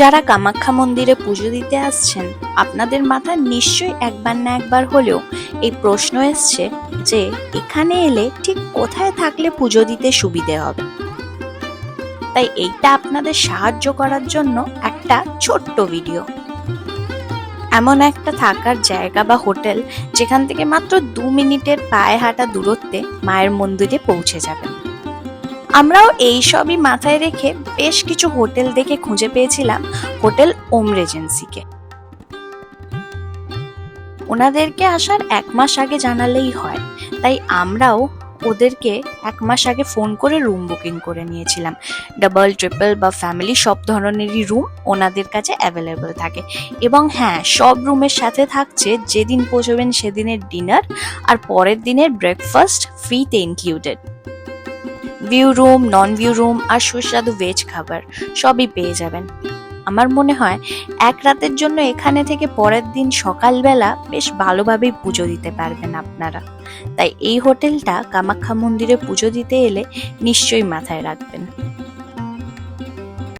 যারা কামাখ্যা মন্দিরে পুজো দিতে আসছেন, আপনাদের মাথায় নিশ্চয়ই একবার না একবার হলেও এই প্রশ্ন এসছে যে, এখানে এলে ঠিক কোথায় থাকলে পুজো দিতে সুবিধে হবে? তাই এইটা আপনাদের সাহায্য করার জন্য একটা ছোট্ট ভিডিও। এমন একটা থাকার জায়গা বা হোটেল যেখান থেকে মাত্র দু মিনিটের পায়ে হাঁটা দূরত্বে মায়ের মন্দিরে পৌঁছে যাবেন। আমরাও এই সবই মাথায় রেখে বেশ কিছু হোটেল দেখে খুঁজে পেয়েছিলাম, হোটেল ওম রেজেন্সিকে ওনাদেরকে আসার এক মাস আগে জানালেই হয়, তাই আমরাও ওদেরকে এক মাস আগে ফোন করে রুম বুকিং করে নিয়েছিলাম। ডাবল, ট্রিপল বা ফ্যামিলি সব ধরনেরই রুম ওনাদের কাছে অ্যাভেলেবল থাকে। এবং হ্যাঁ সব রুমের সাথে থাকছে যেদিন পৌঁছবেন সেদিনের ডিনার আর পরের দিনের ব্রেকফাস্ট ফ্রিতে included. View room non view room আর সুস্বাদু ভেজ খাবার সবই পেয়ে যাবেন। আমার মনে হয় এক রাতের জন্য এখানে থেকে পরের দিন সকালবেলা বেশ ভালোভাবেই পুজো দিতে পারবেন আপনারা। তাই এই হোটেলটা কামাখ্যা মন্দিরে পুজো দিতে এলে নিশ্চয়ই মাথায় রাখবেন।